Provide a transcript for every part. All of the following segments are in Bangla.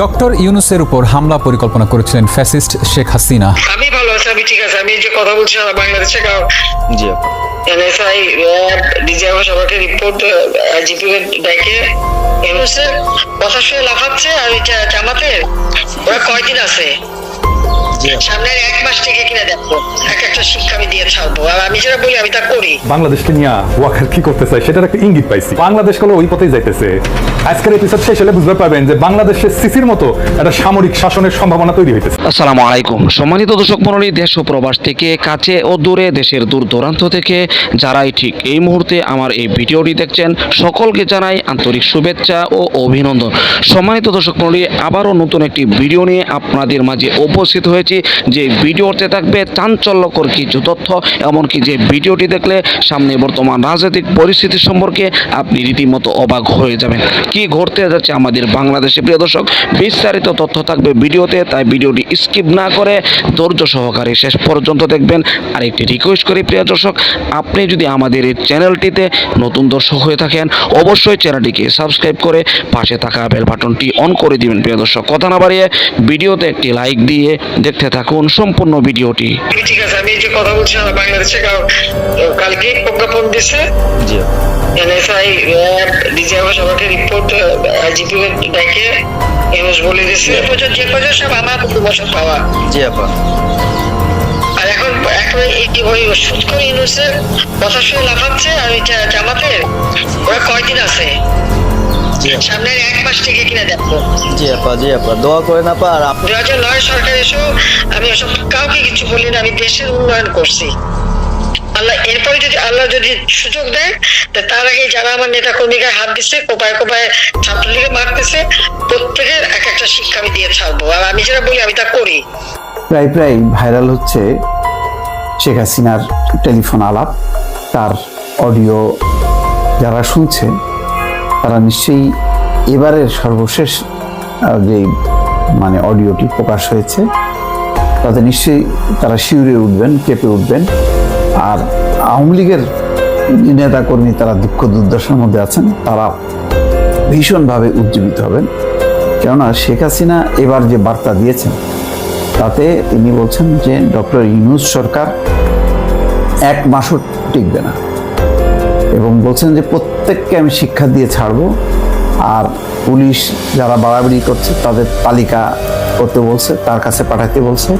ডক্টর ইউনুসের উপর হামলা পরিকল্পনা করেছিলেন ফ্যাসিস্ট শেখ হাসিনা। আমি ভালো আছি আমি ঠিক আছে। আমি যে কথা বলছি আমার বাংলাদেশে গাও জি এনএসআই র্যাব ডিজিএফ সবাইকে রিপোর্ট জিপি ডেকে ইউনুসের কথা শুনে লাফাচ্ছে আর এটা জামাতে ওরা কয়দিন আছে? সামনের এক মাস থেকে কিনা দেখো এক একটা শিক্ষা আমি দিয়ে ছাড়বো। আর আমি যেটা বলি আমি তা করি। বাংলাদেশকে নিয়ে ওয়াকার কি করতে চাই সেটার একটা ইঙ্গিত পাইছি। বাংলাদেশ হলো ওই পথেই যাইতেছে। আজকের এপিসোড শেষ হলে বুঝতে পারবেন যে বাংলাদেশের সিসির মতো একটা সামরিক শাসনের সম্ভাবনা তৈরি হইতেছে। আসসালামু আলাইকুম। সম্মানিত দর্শক মণ্ডলী দেশ ও প্রবাস থেকে কাছে ও দূরে দেশের দূর দূরান্ত থেকে যারাই ঠিক এই মুহূর্তে আমার এই ভিডিওটি দেখছেন সকলকে জানাই আন্তরিক শুভেচ্ছা ও অভিনন্দন। সম্মানিত দর্শক মণ্ডলী আবারও নতুন একটি ভিডিও নিয়ে আপনাদের মাঝে উপস্থিত হয়েছি। যে ভিডিওতে থাকবে চাঞ্চল্যকর কিছু তথ্য, এমনকি যে ভিডিওটি দেখলে সামনে বর্তমান রাজনৈতিক পরিস্থিতি সম্পর্কে আপনি রীতিমতো অবাক হয়ে যাবেন। কি ঘটতে যাচ্ছে আমাদের বাংলাদেশে? প্রিয় দর্শক, বিস্তারিত তথ্য থাকবে ভিডিওতে, তাই ভিডিওটি স্কিপ না করে ধৈর্য সহকারে শেষ পর্যন্ত দেখবেন। আর একটি রিকোয়েস্ট করি, প্রিয় দর্শক, আপনি যদি আমাদের এই চ্যানেলটিতে নতুন দর্শক হয়ে থাকেন, অবশ্যই চ্যানেলটিকে সাবস্ক্রাইব করে পাশে থাকা বেল বাটনটি অন করে দিবেন, প্রিয় দর্শক। কথা না বাড়িয়ে ভিডিওতে একটি লাইক দিয়ে দেখতে থাকুন সম্পূর্ণ ভিডিওটি। ঠিক আছে আমি এই যে কথা বলছি আমার বাংলাদেশে কারণ কালকে প্রজ্ঞাপন দিছে। জি। এনএসআই র্যাব ডিজিএফ সবাইকে রিপোর্ট জিপি ডেকে ইউনুস বলে দিছে। পর্যন্ত যে পর্যন্ত সব আমার বছর পাওয়া। জি আপা। আর এখন এখন ওই সুদ করে ইউনুসের কথা শুনে লাফাচ্ছে আর ওই জা- জামাতের। ওরা কয়দিন আছে? সামনের এক মাস থেকে কিনা দেখো জি আপা জি আপা দোয়া করেন আপা আর আপনি দু হাজার নয় সরকার এসেও আমি ওসব কাউকে কিছু বলি না আমি দেশের উন্নয়ন করছি। আল্লাহ এরপরে যদি আল্লাহ যদি সুযোগ দেয় তার আগে যারা আমার নেতা কর্মীকে হাত দিচ্ছে কোপায় কোপায় ছাত্রলীগে মারতেছে প্রত্যেকের এক একটা শিক্ষা আমি দিয়ে ছাড়বো। আর আমি যেটা বলি আমি তা করি। প্রায় প্রায় ভাইরাল হচ্ছে শেখ হাসিনার টেলিফোন আলাপ তার অডিও যারা শুনছে তারা নিশ্চয়ই এবারের সর্বশেষ যে মানে অডিওটি প্রকাশ হয়েছে, তাতে নিশ্চয়ই তারা শিউরে উঠবেন, কেঁপে উঠবেন। আর আওয়ামী লীগের নেতাকর্মী তারা দুঃখ দুর্দশার মধ্যে আছেন, তারা ভীষণভাবে উজ্জীবিত হবেন। কেননা শেখ হাসিনা এবার যে বার্তা দিয়েছেন, তাতে তিনি বলছেন যে, ডক্টর ইউনুস সরকার এক মাসও টিকবে না। এবং বলছেন যে প্রত্যেককে আমি শিক্ষা দিয়ে ছাড়বো। আর পুলিশ যারা বাড়াবাড়ি করছে, তাদের তালিকা করতে বলছে, তার কাছে পাঠাতে বলছে।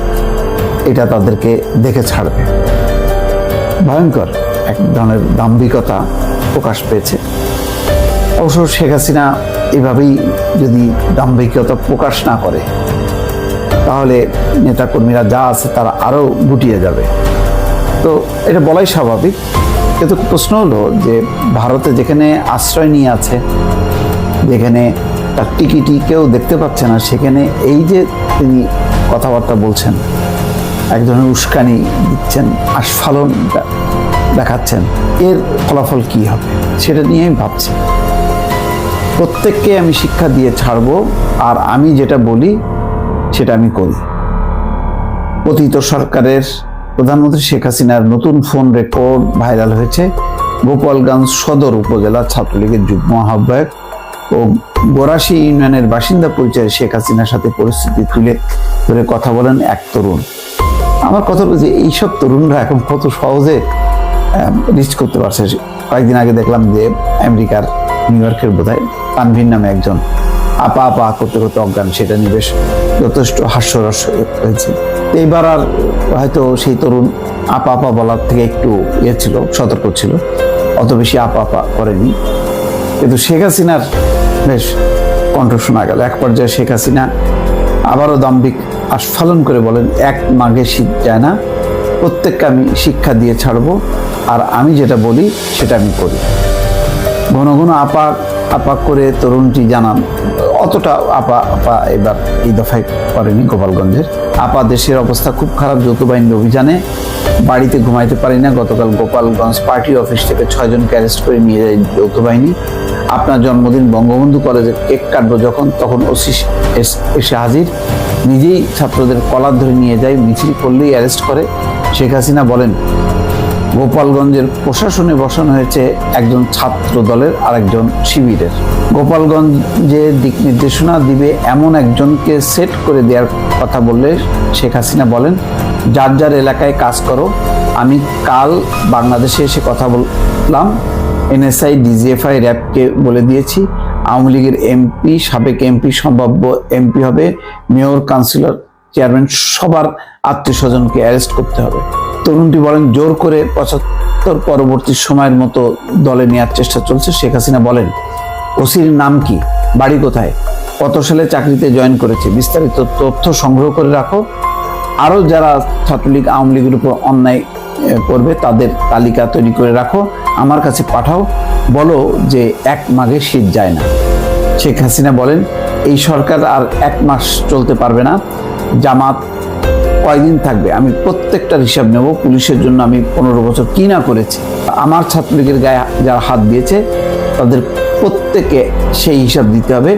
এটা তাদেরকে দেখে ছাড়বে। ভয়ঙ্কর এক ধরনের দাম্ভিকতা প্রকাশ পেয়েছে। অবশ্য শেখ হাসিনা এভাবেই যদি দাম্ভিকতা প্রকাশ না করে, তাহলে নেতাকর্মীরা যা আছে তারা আরও গুটিয়ে যাবে। তো এটা বলাই স্বাভাবিক। কিন্তু প্রশ্ন হলো যে ভারতে যেখানে আশ্রয় নিয়ে আছে, যেখানে তার টিকিটি কেউ দেখতে পাচ্ছে না, সেখানে এই যে তিনি কথাবার্তা বলছেন, এক ধরনের উস্কানি দিচ্ছেন, আস্ফালন দেখাচ্ছেন, এর ফলাফল কি হবে? সেটা নিয়ে আমি ভাবছি। প্রত্যেককে আমি শিক্ষা দিয়ে ছাড়বো, আর আমি যেটা বলি সেটা আমি করি। পতিত সরকারের প্রধানমন্ত্রী শেখ হাসিনার নতুন ফোন রেকর্ড ভাইরাল হয়েছে গোপালগঞ্জ সদর উপজেলা ছাত্রলীগের যুগ্ম আহ্বায়ক ও গোরাশি ইউনিয়নের বাসিন্দা পরিচয়ে শেখ হাসিনার সাথে পরিস্থিতি তুলে ধরে কথা বলেন এক তরুণ। আমার কথা যে এইসব তরুণরা এখন কত সহজে রিচ করতে পারছে। কয়েকদিন আগে দেখলাম যে আমেরিকার নিউ ইয়র্কের বোধহয় তানভীর নামে একজন আপা আপা করতে করতে অজ্ঞান, সেটা নিয়ে বেশ যথেষ্ট হাস্যরস হয়েছে। এইবার আর হয়তো সেই তরুণ আপা আপা বলার থেকে একটু ইয়ে ছিল, সতর্ক ছিল, অত বেশি আপা আপা করেনি। কিন্তু শেখ হাসিনার বেশ কণ্ঠ শোনা গেল। এক পর্যায়ে শেখ হাসিনা আবারও দাম্ভিক আস্ফালন করে বলেন, এক মাঘে শীত যায় না, প্রত্যেককে আমি শিক্ষা দিয়ে ছাড়বো, আর আমি যেটা বলি সেটা আমি করি। ঘন ঘন আপা আপা করে তরুণটি জানান, অতটা আপা আপা এবার এই দফায় করেনি গোপালগঞ্জের। আপা দেশের অবস্থা খুব খারাপ যৌথ বাহিনীর অভিযানে বাড়িতে ঘুমাইতে পারি না। গতকাল গোপালগঞ্জ পার্টি অফিস থেকে ছয়জনকে অ্যারেস্ট করে নিয়ে যায় যৌথ বাহিনী আপনার জন্মদিন বঙ্গবন্ধু কলেজে কেক কাটবো যখন, তখন ওসি এসে হাজির। নিজেই ছাত্রদের কলার ধরে নিয়ে যায়, মিছিল করলেই অ্যারেস্ট করে। শেখ হাসিনা বলেন গোপালগঞ্জের প্রশাসনে বসানো হয়েছে একজন ছাত্র দলের আরেকজন শিবিরের। গোপালগঞ্জে দিক নির্দেশনা দিবে এমন একজনকে সেট করে দেওয়ার কথা বললে শেখ হাসিনা বলেন, যার যার এলাকায় কাজ করো, আমি কাল বাংলাদেশে এসে কথা বললাম, এনএসআই, ডিজিএফআই, র্যাবকে বলে দিয়েছি, আওয়ামী লীগের এমপি, সাবেক এমপি, সম্ভাব্য এমপি হবে, মেয়র, কাউন্সিলর, চেয়ারম্যান, সবার আত্মীয় স্বজনকে অ্যারেস্ট করতে হবে। তরুণটি বলেন, জোর করে পঁচাত্তর পরবর্তী সময়ের মতো দলে নেওয়ার চেষ্টা চলছে। শেখ হাসিনা বলেন, ওসির নাম কি? বাড়ি কোথায়? কত সালে চাকরিতে জয়েন করেছে? বিস্তারিত তথ্য সংগ্রহ করে রাখো। আরও যারা ছাত্রলীগ, আওয়ামী লীগের উপর অন্যায় করবে, তাদের তালিকা তৈরি করে রাখো। আমার কাছে পাঠাও। বলো যে এক মাঘে শীত যায় না। শেখ হাসিনা বলেন, এই সরকার আর এক মাস চলতে পারবে না। জামাত কয়দিন থাকবে? আমি প্রত্যেকটার হিসাব নেব, পুলিশের জন্য আমি পনেরো বছর কি না করেছি। আমার ছাত্রলীগের গায়ে যারা হাত দিয়েছে, তাদের প্রত্যেকে সেই হিসাব দিতে হবে,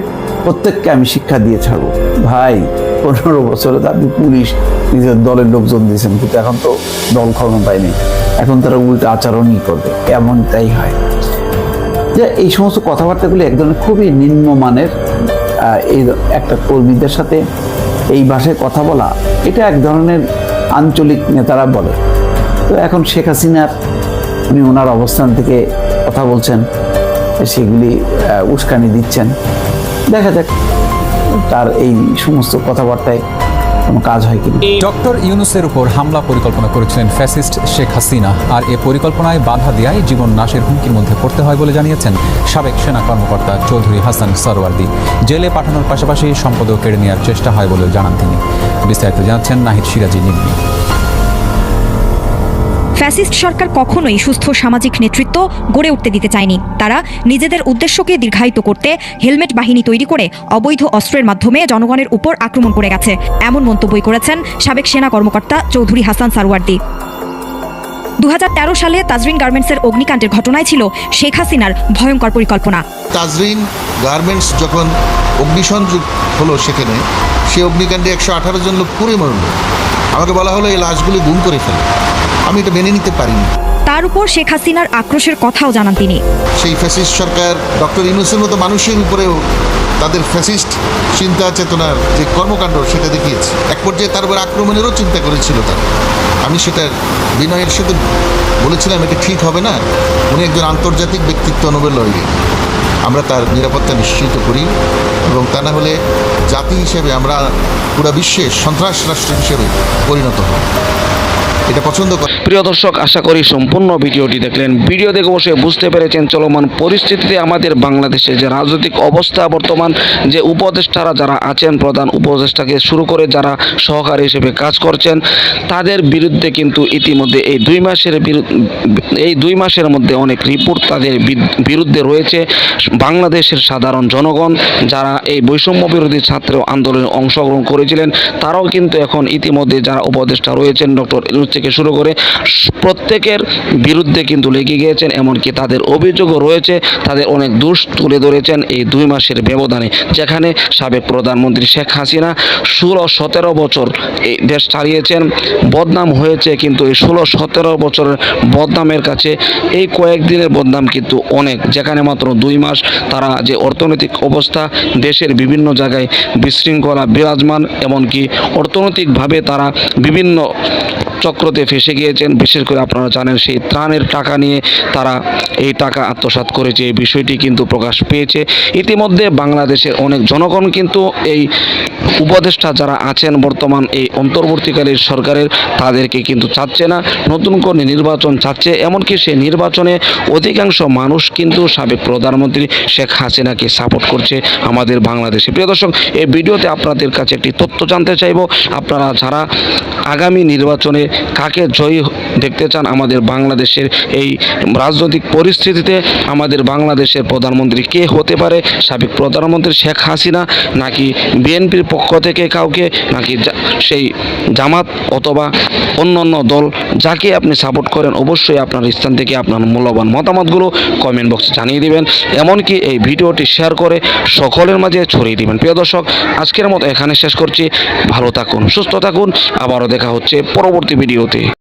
প্রত্যেককে আমি শিক্ষা দিয়ে ছাড়বো। ভাই, পনেরো বছরে তো আপনি পুলিশ, নিজের দলের লোকজন দিয়েছেন, কিন্তু এখন তো দল ক্ষমতায় নেই এখন তারা উল্টো আচরণই করবে এমন তাই হয়। যে এই সমস্ত কথাবার্তাগুলি এক ধরনের খুবই নিম্নমানের এই একটা কর্মীদের সাথে এই ভাষায় কথা বলা, এটা এক ধরনের আঞ্চলিক নেতারা বলে। তো এখন শেখ হাসিনার, উনি ওনার অবস্থান থেকে কথা বলছেন, সেগুলি উস্কানি দিচ্ছেন। দেখা যাক তার এই সমস্ত কথাবার্তায় কোনো কাজ হয় কিনা। ডক্টর ইউনুসের উপর হামলা পরিকল্পনা করেছিলেন ফ্যাসিস্ট শেখ হাসিনা, আর এ পরিকল্পনায় বাধা দেওয়ায় জীবন নাশের হুমকির মধ্যে পড়তে হয় বলে জানিয়েছেন সাবেক সেনা কর্মকর্তা চৌধুরী হাসান সরওয়ার্দি। জেলে পাঠানোর পাশাপাশি সম্পদও কেড়ে নেওয়ার চেষ্টা হয় বলে জানান তিনি। বিস্তারিত জানাচ্ছেন নাহিদ সিরাজি, নিম্নি। ফ্যাসিস্ট সরকার কখনোই সুস্থ সামাজিক নেতৃত্ব গড়ে উঠতে দিতে চায়নি। তারা নিজেদের উদ্দেশ্যকে দীর্ঘায়িত করতে হেলমেট বাহিনী তৈরি করে অবৈধ অস্ত্রের মাধ্যমে জনগণের উপর আক্রমণ করে গেছে। এমন মন্তব্যই করেছেন সাবেক সেনা কর্মকর্তা চৌধুরী হাসান সারওয়ার্দি। দু সালে তাজরিন গার্মেন্টসের অগ্নিকাণ্ডের ঘটনায় ছিল শেখ হাসিনার ভয়ঙ্কর পরিকল্পনা। তাজরিন গার্মেন্টস যখন অগ্নিসংযোগ হলো সেখানে সেই অগ্নিকাণ্ডে একশো আঠারো জন লোক পুড়ে মরল। আমাকে বলা হলো এই লাশগুলি গুম করে ফেলে। আমি এটা মেনে নিতে পারিনি। তার উপর শেখ হাসিনার আক্রোশের কথাও জানান তিনি। সেই ফ্যাসিস্ট সরকার ডক্টর ইউনুসের মতো মানুষের উপরেও তাদের ফ্যাসিস্ট চিন্তা চেতনার যে কর্মকাণ্ড সেটা দেখিয়েছে। এক পর্যায়ে তার উপর আক্রমণেরও চিন্তা করেছিল তারা। আমি সেটা বিনয়ের সাথে বলেছিলাম এটা ঠিক হবে না। উনি একজন আন্তর্জাতিক ব্যক্তিত্ব নোবেল লড়িয়ে আমরা তার নিরাপত্তা নিশ্চিত করি এবং তা না হলে জাতি হিসেবে আমরা পুরা বিশ্বে সন্ত্রাস রাষ্ট্র হিসেবে পরিণত হব। এটা পছন্দ করে। প্রিয় দর্শক, আশা করি সম্পূর্ণ ভিডিওটি দেখলেন। ভিডিও দেখে অবশ্যই বুঝতে পেরেছেন চলমান পরিস্থিতিতে আমাদের বাংলাদেশে যে রাজনৈতিক অবস্থা বর্তমান, যে উপদেষ্টারা যারা আছেন, প্রধান উপদেষ্টাকে শুরু করে যারা সহকারী হিসেবে কাজ করছেন, তাদের বিরুদ্ধে কিন্তু ইতিমধ্যে এই দুই মাসের এই দুই মাসের মধ্যে অনেক রিপোর্ট তাদের বিরুদ্ধে রয়েছে। বাংলাদেশের সাধারণ জনগণ যারা এই বৈষম্য বিরোধী ছাত্র আন্দোলনে অংশগ্রহণ করেছিলেন, তারাও কিন্তু এখন ইতিমধ্যে যারা উপদেষ্টা রয়েছেন, ডক্টর থেকে শুরু করে প্রত্যেকের বিরুদ্ধে কিন্তু লেগে গিয়েছেন, এমনকি তাদের অভিযোগও রয়েছে, তাদের অনেক দোষ তুলে ধরেছেন এই দুই মাসের ব্যবধানে, যেখানে সাবেক প্রধানমন্ত্রী শেখ হাসিনা ষোলো সতেরো বছর এই দেশ চালিয়েছেন, বদনাম হয়েছে কিন্তু এই ষোলো সতেরো বছরের বদনামের কাছে এই কয়েকদিনের বদনাম কিন্তু অনেক, যেখানে মাত্র দুই মাস তারা যে অর্থনৈতিক অবস্থা, দেশের বিভিন্ন জায়গায় বিশৃঙ্খলা বিরাজমান, এমনকি অর্থনৈতিকভাবে তারা বিভিন্ন চক্রতে ফেসে গিয়েছেন। বিশেষ করে আপনারা জানেন সেই ত্রাণের টাকা নিয়ে তারা এই টাকা আত্মসাৎ করেছে, এই বিষয়টি কিন্তু প্রকাশ পেয়েছে। ইতিমধ্যে বাংলাদেশের অনেক জনগণ কিন্তু এই উপদেষ্টা যারা আছেন বর্তমান এই অন্তর্বর্তীকালীন সরকারের, তাদেরকে কিন্তু চাচ্ছে না। নতুন করে নির্বাচন চাচ্ছে, এমনকি সেই নির্বাচনে অধিকাংশ মানুষ কিন্তু সাবেক প্রধানমন্ত্রী শেখ হাসিনাকে সাপোর্ট করছে আমাদের বাংলাদেশে। প্রিয় দর্শক, এই ভিডিওতে আপনাদের কাছে একটি তথ্য জানতে চাইব। আপনারা যারা আগামী নির্বাচনে কাকে জয়ী দেখতে চান আমাদের বাংলাদেশের এই রাজনৈতিক পরিস্থিতিতে আমাদের বাংলাদেশের প্রধানমন্ত্রী কে হতে পারে, সাবেক প্রধানমন্ত্রী শেখ হাসিনা, নাকি বিএনপির পক্ষ থেকে কাউকে, নাকি সেই জামাত অথবা অন্য অন্য দল, যাকে আপনি সাপোর্ট করেন অবশ্যই আপনার স্থান থেকে আপনার মূল্যবান মতামতগুলো কমেন্ট বক্সে জানিয়ে দিবেন। এমনকি এই ভিডিওটি শেয়ার করে সকলের মাঝে ছড়িয়ে দিবেন। প্রিয় দর্শক, আজকের মতো এখানে শেষ করছি। ভালো থাকুন, সুস্থ থাকুন। আবারও দেখা হচ্ছে পরবর্তী ভিডিওতে।